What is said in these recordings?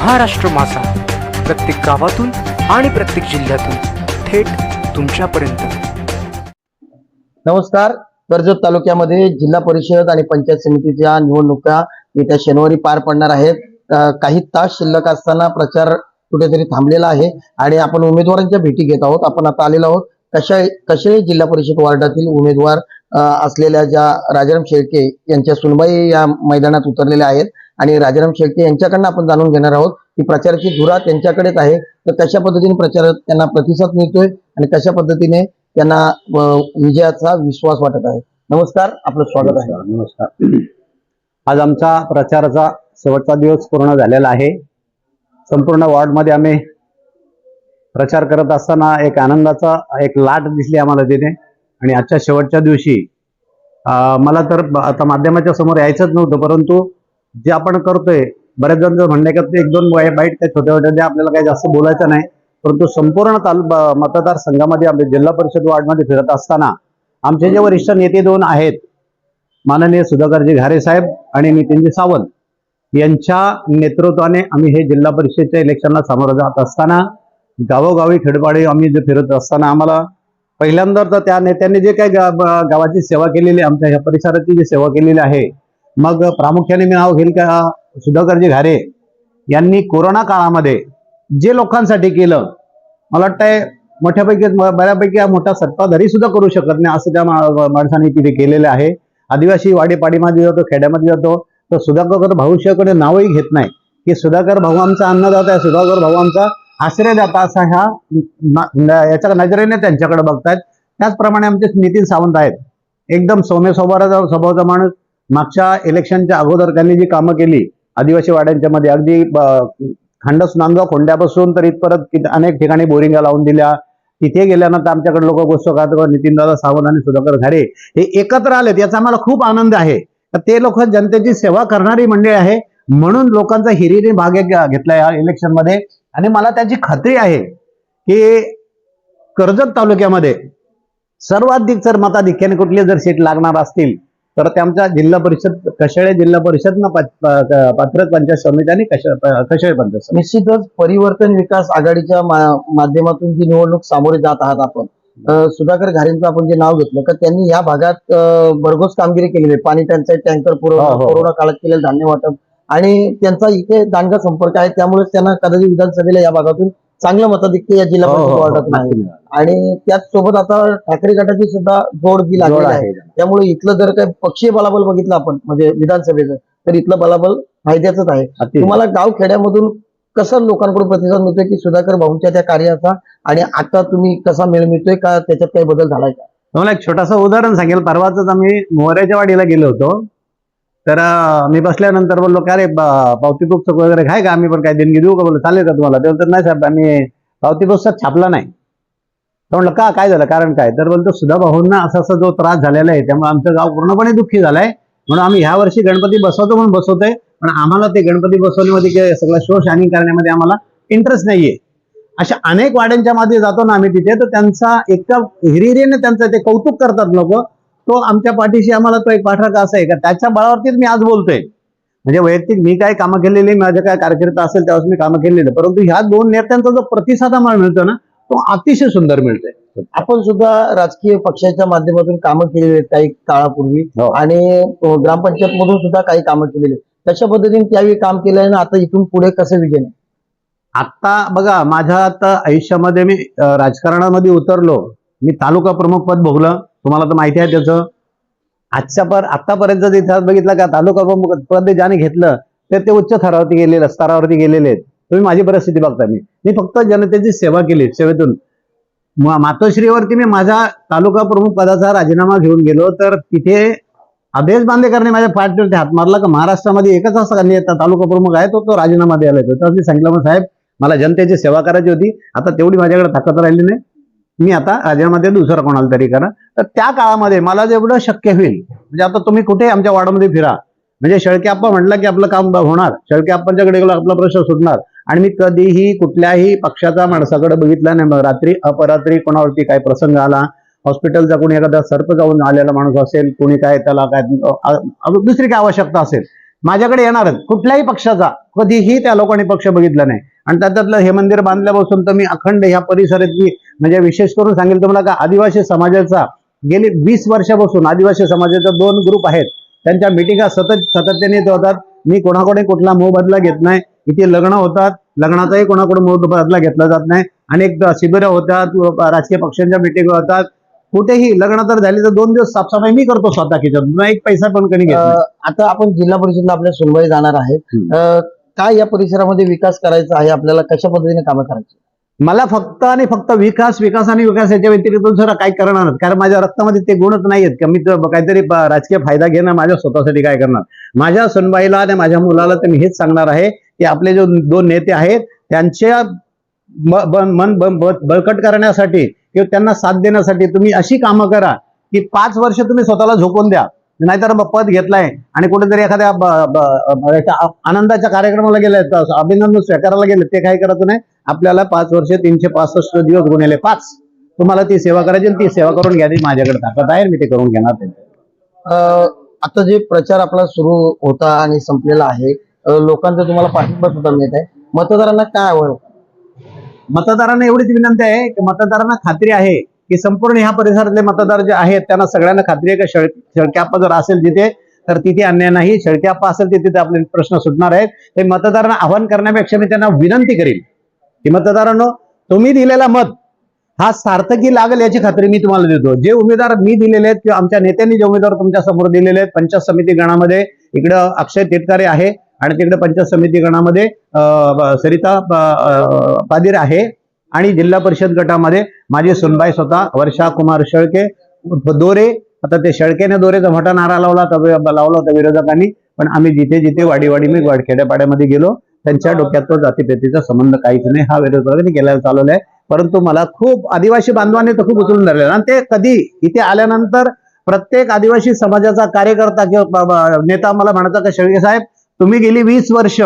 महाराष्ट्र मासा प्रत्येक गावातून आणि प्रत्येक जिल्ह्यातून थेट तुमच्यापर्यंत. नमस्कार. कर्जत तालुक्यामध्ये जिल्हा परिषद आणि पंचायत समितीच्या निवडणुका येत्या शनिवारी पार पडणार आहेत. काही तास शिल्लक असताना प्रचार कुठेतरी थांबलेला आहे आणि आपण उमेदवारांच्या भेटी घेत आहोत. आपण आता आलेलो आहोत. कशा कसे जिल्हा परिषद वार्डातील उमेदवार असलेल्या ज्या राजाराम शेळके यांच्या सुनबाई या मैदानात उतरलेल्या आहेत आणि राजाराम शेळके यांच्याकडनं आपण जाणून घेणार आहोत की प्रचाराची धुरा त्यांच्याकडेच आहे. तर कशा पद्धतीने प्रचार त्यांना प्रतिसाद मिळतोय आणि कशा पद्धतीने त्यांना विजयाचा विश्वास वाटत आहे? नमस्कार आपलं स्वागत आहे. नमस्कार आज आमचा प्रचाराचा शेवटचा दिवस पूर्ण झालेला आहे. संपूर्ण वॉर्डमध्ये आम्ही प्रचार करत असताना एक आनंदाचा एक लाट दिसली आम्हाला तिथे. आणि आजच्या शेवटच्या दिवशी मला तर आता माध्यमाच्या समोर यायचंच नव्हतं परंतु जे आपण करतोय बरेच जण जर म्हणणे का एक दोन वाईट काही छोट्या छोट्या जे आपल्याला काही जास्त बोलायचं नाही परंतु संपूर्ण तालु मतदारसंघामध्ये आपले जिल्हा परिषद वार्डमध्ये फिरत असताना आमचे जे वरिष्ठ नेते दोन आहेत माननीय सुधाकरजी घारे साहेब आणि नितीनजी सावंत यांच्या नेतृत्वाने आम्ही हे जिल्हा परिषदच्या इलेक्शनला सामोरं जात असताना गावोगावी खेडपाडी आम्ही जे फिरत असताना आम्हाला पहिल्यांदा तर त्या नेत्यांनी जे काही गावाची सेवा केलेली आहे, आमच्या ह्या परिसराची जी सेवा केलेली आहे मग प्रामुख्याने मी नाव घेईल का? सुधाकरजी घारे यांनी कोरोना काळामध्ये जे लोकांसाठी केलं मला वाटतंय मोठ्यापैकी बऱ्यापैकी हा मोठा सत्ताधारी सुद्धा करू शकत नाही असं त्या माणसाने तिथे केलेलं आहे. आदिवासी वाडीपाडीमध्ये जातो खेड्यामध्ये जातो तर सुधाकर भाऊशिवाकडे नावही घेत नाही. की सुधाकर भाऊ आमचा अन्नदाता आहे सुधाकर भाऊ आमचा आश्रयदाता असा ह्या याच्या नजरेने त्यांच्याकडे बघतायत. त्याचप्रमाणे आमचे नितीन सावंत आहेत. एकदम सौम्य स्वभावाचा स्वभावाचा माणूस. मागच्या इलेक्शनच्या अगोदर त्यांनी जी कामं केली आदिवासी वाड्यांच्या मध्ये अगदी ब- खंडस खोंड्यापासून तर इथपर्यंत अनेक ठिकाणी बोरिंगा लावून दिल्या. तिथे गेल्यानंतर आमच्याकडे लोक गोष्ट नितीनदादा सावंत आणि सुधाकर घारे हे एकत्र आलेत याचा आम्हाला खूप आनंद आहे. तर ते लोक जनतेची सेवा करणारी मंडळी आहे म्हणून लोकांचा हिरीने भाग एक घेतला या इलेक्शनमध्ये आणि मला त्याची खात्री आहे की कर्जत तालुक्यामध्ये सर्वाधिक जर मताधिक्याने कुठले जर सीट लागणार असतील तर ते आमच्या जिल्हा परिषद कशाळे जिल्हा परिषद ना पात्र पंचायत समिती आणि कशाळे पंचायत समिती निश्चितच परिवर्तन विकास आघाडीच्या माध्यमातून जी निवडणूक सामोरे जात आहात आपण सुधाकर घारेंचं आपण जे नाव घेतलं तर त्यांनी या भागात भरघोस कामगिरी केलेली आहे पाणी टंचाई टँकर पुरवठा हो, हो. कोरोना काळात केलेलं धान्य वाटप आणि त्यांचा इथे दांडगा संपर्क आहे त्यामुळे त्यांना कदाचित विधानसभेला या भागातून चांगलं मताधिक्य या जिल्हा हो, परिषद हो, हो. आहे आणि त्याचसोबत आता ठाकरे गटाची सुद्धा जोड जी जोड लागलेली आहे आहे. त्यामुळे इथलं जर काही पक्षीय बलाबल बघितलं आपण म्हणजे विधानसभेचं तर इथलं बलाबल फायद्याचंच आहे. अति- तुम्हाला गाव खेड्यामधून कसं लोकांकडून प्रतिसाद मिळतोय की सुधाकर भाऊंच्या त्या कार्याचा आणि आता तुम्ही कसा मेळ मिळतोय का त्याच्यात काही बदल झालाय का? तुम्हाला एक छोटासा उदाहरण सांगेल. परवाच आम्ही मोहऱ्याच्या वाडीला गेलो होतो. तर मी बसल्यानंतर बोललो का रे पावती पुस्तक वगैरे काय का? आम्ही पण काय देणगी देऊ का? बोललो चालेल का तुम्हाला? ते बोलतात नाही साहेब आम्ही पावती पुस्तक छापला नाही. तर म्हणलं का काय झालं? कारण काय? तर बोलतो सुधा भाऊंना असा असा जो त्रास झालेला आहे त्यामुळे आमचं गाव पूर्णपणे दुःखी झालंय. म्हणून आम्ही ह्या वर्षी गणपती बसवतो म्हणून बसवतोय पण आम्हाला ते गणपती बसवण्यामध्ये काही सगळं शोष आणि करण्यामध्ये आम्हाला इंटरेस्ट नाहीये. अशा अनेक वाड्यांच्या मध्ये जातो ना आम्ही तिथे तर त्यांचा एका हिरिरीने त्यांचं ते कौतुक करतात लोक. तो आमच्या पाठीशी आम्हाला तो एक पाठराखा असा आहे का? त्याच्या बळावरतीच मी आज बोलतोय. म्हणजे वैयक्तिक मी काय कामं केलेली माझ्या काय कारकीर्द असेल त्यावेळेस मी कामं केलेली परंतु ह्या दोन नेत्यांचा जो प्रतिसाद आम्हाला मिळतो ना तो अतिशय सुंदर मिळतोय. आपण सुद्धा राजकीय पक्षाच्या माध्यमातून कामं केलेली आहेत काही काळापूर्वी हो. आणि ग्रामपंचायत मधून सुद्धा काही कामं केलेली आहेत. तशा पद्धतीने त्यावेळी काम केलंय ना आता इथून पुढे कसं आहे? आता बघा माझ्या आता आयुष्यामध्ये मी राजकारणामध्ये उतरलो. मी तालुका प्रमुख पद भोगलं. तुम्हाला तर माहिती आहे त्याचं. आजच्या पर आतापर्यंत इतिहास बघितला का तालुका प्रमुख पद ज्याने घेतलं तर ते उच्च थरावरती गेलेले स्तरावरती गेलेले आहेत. तुम्ही माझी परिस्थिती बघता. मी मी फक्त जनतेची सेवा केली सेवेतून. मातोश्रीवरती मी माझा तालुका प्रमुख पदाचा राजीनामा घेऊन गेलो तर तिथे अभेश बांदेकरने माझ्या पाठीवरती हात मारला का महाराष्ट्रामध्ये एकच असा नेता तालुका प्रमुख आहे तो तो राजीनामा द्यायला येतो. तर मी सांगितलं मग साहेब मला जनतेची सेवा करायची होती. आता तेवढी माझ्याकडे ताकद राहिली नाही. मी आता राज्यामध्ये दुसरं कोणाला तरी करा तर त्या काळामध्ये मला जेवढं शक्य होईल म्हणजे आता तुम्ही कुठे आमच्या वाडामध्ये फिरा म्हणजे शेळके म्हटलं की आपलं काम होणार. शेळकेप्पांच्याकडे गेलो आपला प्रश्न सुटणार. आणि मी कधीही कुठल्याही पक्षाचा माणसाकडे बघितला नाही. मग रात्री अपरात्री कोणावरती काय प्रसंग आला हॉस्पिटलचा कोणी एखादा सर्प जाऊन आलेला माणूस असेल कोणी काय त्याला काय दुसरी काय आवश्यकता असेल? माझ्याकडे येणारच. कुठल्याही पक्षाचा कधीही त्या लोकांनी पक्ष बघितला नाही. आणि त्याच्यातलं हे मंदिर बांधल्यापासून तर मी अखंड ह्या परिसरातली म्हणजे विशेष करून सांगेल तुम्हाला का आदिवासी समाजाचा गेली वीस वर्षापासून आदिवासी समाजाचे दोन ग्रुप आहेत. त्यांच्या मिटिंगा सतत सातत्याने येत होतात. मी कोणाकडे कुठला मोबदला घेत नाही. इथे लग्न होतात. लग्नाचाही कोणाकडे मोबदला घेतला जात नाही. अनेक शिबिरं होतात. राजकीय पक्षांच्या मिटिंग होतात. कुठेही लग्न तर झाली तर दोन दिवस साफसफाई मी करतो स्वतः खिचत एक पैसा पण कधी. अं, आता आपण जिल्हा परिषदला आपल्या सुनबाई जाणार. अं, काय या परिसरामध्ये विकास करायचा आहे? आपल्याला कशा पद्धतीने कामं करायची? मला फक्त आणि फक्त विकास विकास आणि विकास याच्या व्यतिरिक्त दुसरं काय करणार कारण माझ्या रक्तामध्ये ते गुणच नाही आहेत मी काहीतरी राजकीय फायदा घेणं माझ्या स्वतःसाठी काय करणार? माझ्या सुनबाईला आणि माझ्या मुलाला तर मी हेच सांगणार आहे की आपले जो दोन नेते आहेत त्यांच्या मन ब- ब- बळकट करण्यासाठी किंवा त्यांना साथ देण्यासाठी तुम्ही अशी कामं करा की पाच वर्ष तुम्ही स्वतःला झोकून द्या. नाहीतर मग पद घेतलाय. आणि कुठेतरी एखाद्या आनंदाच्या कार्यक्रमाला गेले तर अभिनंदन स्वीकारायला गेले ते काय करायचं नाही. आपल्याला पाच वर्ष तीनशे पासष्ट दिवस गुन्हेले पाच. तुम्हाला ती सेवा करायची ती सेवा करून घ्यायची माझ्याकडे ताकद आहे मी ते करून घेणार आता जे प्रचार आपला सुरू होता आणि संपलेला आहे लोकांचा तुम्हाला पाठिंबा सुद्धा मिळत आहे. मतदारांना काय आवड? मतदारांना एवढीच विनंती आहे की मतदारांना खात्री आहे की संपूर्ण ह्या परिसरातले मतदार जे आहेत त्यांना सगळ्यांना खात्री आहे की शेळ शेळक्याप्पा जर असेल तिथे तर तिथे अन्याय नाही. शेळक्याप्पा असेल तिथे आपले प्रश्न सुटणार आहेत. ते मतदारांना आव्हान करण्यापेक्षा मी त्यांना विनंती करेल की मतदारांनो तुम्ही दिलेला मत हा सार्थकी लागेल याची खात्री मी तुम्हाला देतो. जे उमेदवार मी दिलेले आहेत किंवा आमच्या नेत्यांनी जे उमेदवार तुमच्यासमोर दिलेले आहेत पंचायत समिती गणामध्ये इकडं अक्षय तिटकारे आहे आणि तिकडे पंचायत समिती गणामध्ये सरिता पादिर पादीर आहे. आणि जिल्हा परिषद गटामध्ये माझी सुनबाई स्वतः वर्षा कुमार शेळके दोरे. आता ते शेळकेने दोरेचा मोठा नारा लावला लावला होता विरोधकांनी. पण आम्ही जिथे जिथे वाडीवाडी मी खेड्यापाड्यामध्ये गेलो त्यांच्या डोक्यात तो जातीपेतीचा संबंध काहीच नाही. हा विरोधकांनी गेला चालवला आहे परंतु मला खूप आदिवासी बांधवांनी तर खूप उचलून धरले आणि ते कधी इथे आल्यानंतर प्रत्येक आदिवासी समाजाचा कार्यकर्ता किंवा नेता मला म्हणायचा का शेळके साहेब तुम्ही गेली वीस वर्ष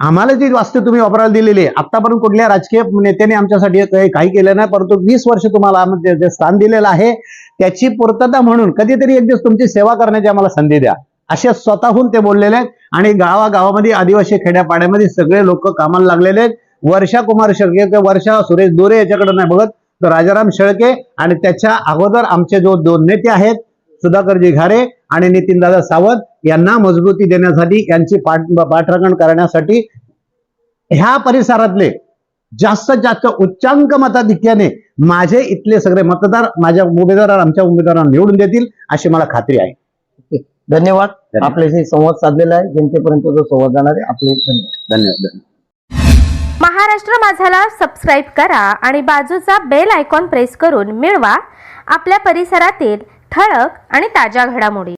आम्हाला जी वास्तू तुम्ही वापरायला दिलेली आहे आतापर्यंत कुठल्या राजकीय नेत्याने आमच्यासाठी काही काही केलं नाही परंतु वीस वर्ष तुम्हाला आम्ही जे- स्थान दिलेलं आहे त्याची पूर्तता म्हणून कधीतरी एक दिवस तुमची सेवा करण्याची आम्हाला संधी द्या. असे स्वतःहून ते बोललेले आहेत आणि गावागावामध्ये आदिवासी खेड्यापाड्यामध्ये सगळे लोक कामाला लागलेले आहेत. वर्षा कुमार शेळके किंवा वर्षा सुरेश दोरे याच्याकडे नाही बघत तर राजाराम शेळके आणि त्याच्या अगोदर आमचे जो दोन नेते आहेत सुधाकरजी घारे आणि नितीनदादा सावंत यांना मजबूती देण्यासाठी यांची पाठ पाठराखण करण्यासाठी ह्या परिसरातले जास्तीत जास्त उच्चांक मताधिक्याने माझे इथले सगळे मतदार माझ्या उमेदवार आमच्या उमेदवारांना निवडून देतील अशी मला खात्री आहे. धन्यवाद. धन्यवाद. आपल्याशी संवाद साधलेला आहे. जनतेपर्यंत जो संवाद जाणार आहे आपले धन्यवाद. धन्यवाद महाराष्ट्र माझाला सबस्क्राईब करा आणि बाजूचा बेल आयकॉन प्रेस करून मिळवा. आपल्या परिसरातील ठळक आणि ताज्या घडामोडी.